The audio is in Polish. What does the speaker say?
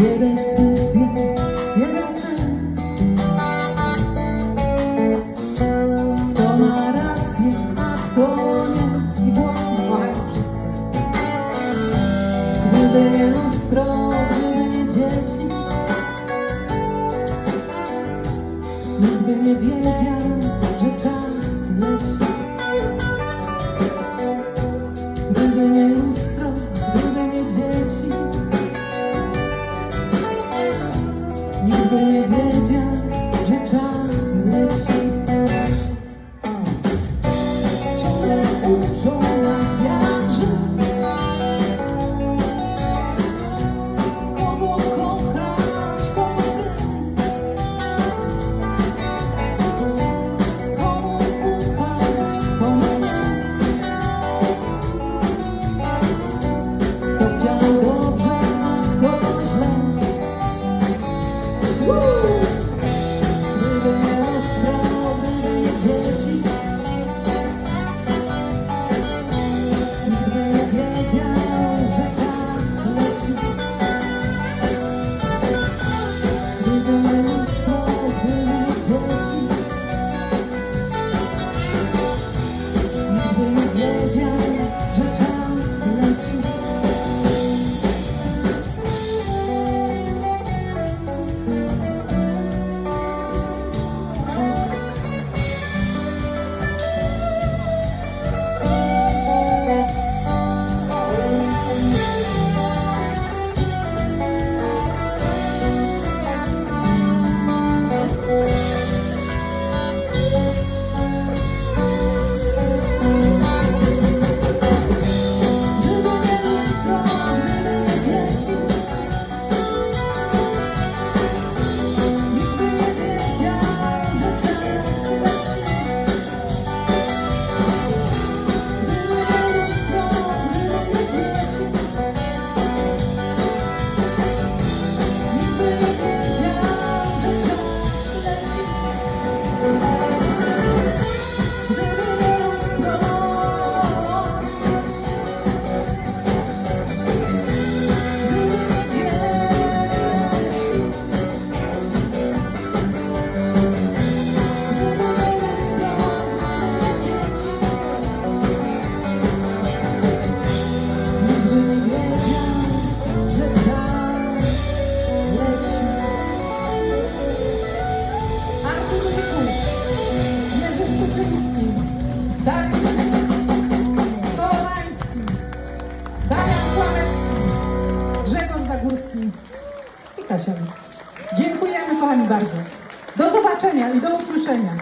Jeden cud zje, jeden cel. Kto ma nie, i. Gdyby nie lustro, gdyby dzieci, nikt nie wiedział, I Kasia Dziękujemy kochani bardzo. Do zobaczenia i do usłyszenia.